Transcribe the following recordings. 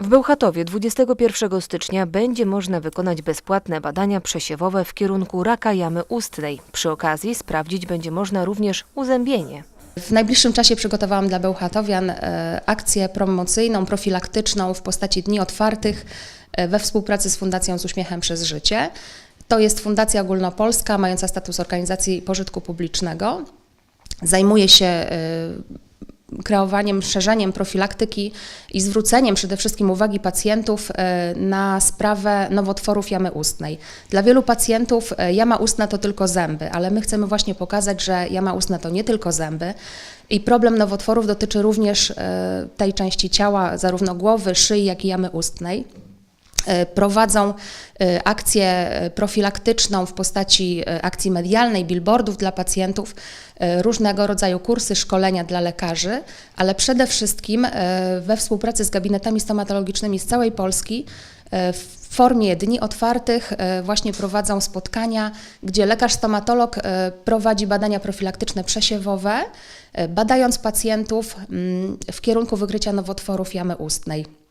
W Bełchatowie 21 stycznia będzie można wykonać bezpłatne badania przesiewowe w kierunku raka jamy ustnej. Przy okazji sprawdzić będzie można również uzębienie. W najbliższym czasie przygotowałam dla Bełchatowian e, akcję promocyjną, profilaktyczną w postaci Dni Otwartych e, we współpracy z Fundacją z Uśmiechem przez Życie. To jest fundacja ogólnopolska mająca status organizacji pożytku publicznego. Zajmuje się e, kreowaniem, szerzeniem profilaktyki i zwróceniem przede wszystkim uwagi pacjentów e, na sprawę nowotworów jamy ustnej. Dla wielu pacjentów e, jama ustna to tylko zęby, ale my chcemy właśnie pokazać, że jama ustna to nie tylko zęby. I problem nowotworów dotyczy również e, tej części ciała, zarówno głowy, szyi, jak i jamy ustnej. E, Prowadzą e, akcję e, profilaktyczną w postaci akcji medialnej, billboardów dla pacjentów, różnego rodzaju kursy, szkolenia dla lekarzy, ale przede wszystkim we współpracy z gabinetami stomatologicznymi z całej Polski w formie dni otwartych właśnie prowadzą spotkania, gdzie lekarz stomatolog e, prowadzi badania profilaktyczne przesiewowe, badając pacjentów mm, w kierunku wykrycia nowotworów jamy ustnej.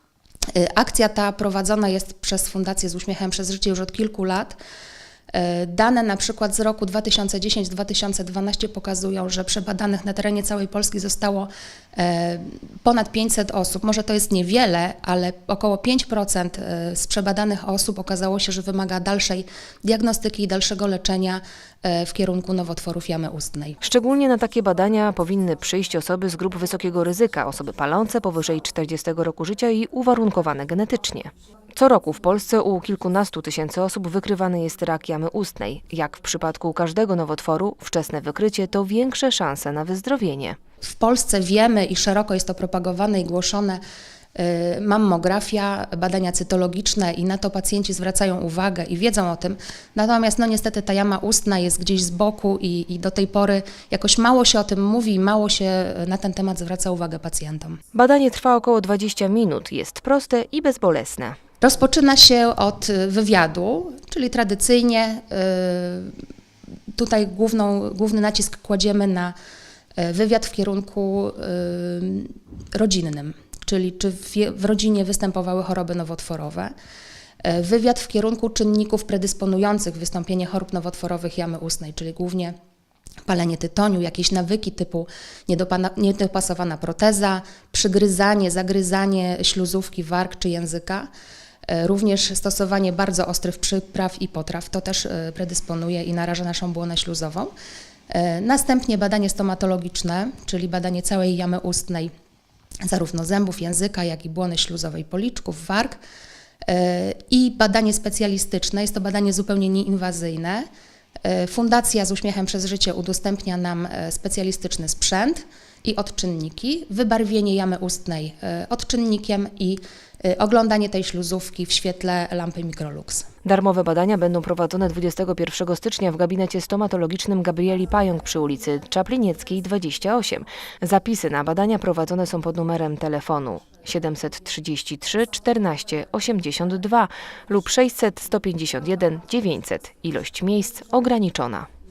Y, Akcja ta prowadzona jest przez Fundację z Uśmiechem przez Życie już od kilku lat. Y, Dane na przykład z roku 2010-2012 pokazują, że przebadanych na terenie całej Polski zostało e, ponad 500 osób. Może to jest niewiele, ale około 5% e, z przebadanych osób okazało się, że wymaga dalszej diagnostyki i dalszego leczenia e, w kierunku nowotworów jamy ustnej. Szczególnie na takie badania powinny przyjść osoby z grup wysokiego ryzyka, osoby palące powyżej 40 roku życia i uwarunkowane genetycznie. Co roku w Polsce u kilkunastu tysięcy osób wykrywany jest rak jamy ustnej. Jak w przypadku każdego nowotworu, wczesne wykrycie to większe szanse na wyzdrowienie. W Polsce wiemy i szeroko jest to propagowane i głoszone y, mammografia, badania cytologiczne i na to pacjenci zwracają uwagę i wiedzą o tym. Natomiast no niestety ta jama ustna jest gdzieś z boku i, i do tej pory jakoś mało się o tym mówi i mało się na ten temat zwraca uwagę pacjentom. Badanie trwa około 20 minut, jest proste i bezbolesne. Rozpoczyna się od wywiadu, czyli tradycyjnie y, tutaj główną, główny nacisk kładziemy na y, wywiad w kierunku y, rodzinnym, czyli czy w, rodzinie występowały choroby nowotworowe. Wywiad w kierunku czynników predysponujących wystąpienie chorób nowotworowych jamy ustnej, czyli głównie palenie tytoniu, jakieś nawyki typu niedopasowana proteza, przygryzanie, zagryzanie śluzówki, warg czy języka. E, Również stosowanie bardzo ostrych przypraw i potraw, to też e, predysponuje i naraża naszą błonę śluzową. E, Następnie badanie stomatologiczne, czyli badanie całej jamy ustnej, zarówno zębów, języka, jak i błony śluzowej policzków, warg. I badanie specjalistyczne, jest to badanie zupełnie nieinwazyjne. Fundacja z Uśmiechem przez Życie udostępnia nam specjalistyczny sprzęt i odczynniki, wybarwienie jamy ustnej e, odczynnikiem i e, oglądanie tej śluzówki w świetle lampy Microlux. Darmowe badania będą prowadzone 21 stycznia w gabinecie stomatologicznym Gabrieli Pająk przy ulicy Czaplinieckiej 28. Zapisy na badania prowadzone są pod numerem telefonu 733 14 82 lub 600 151 900. Ilość miejsc ograniczona.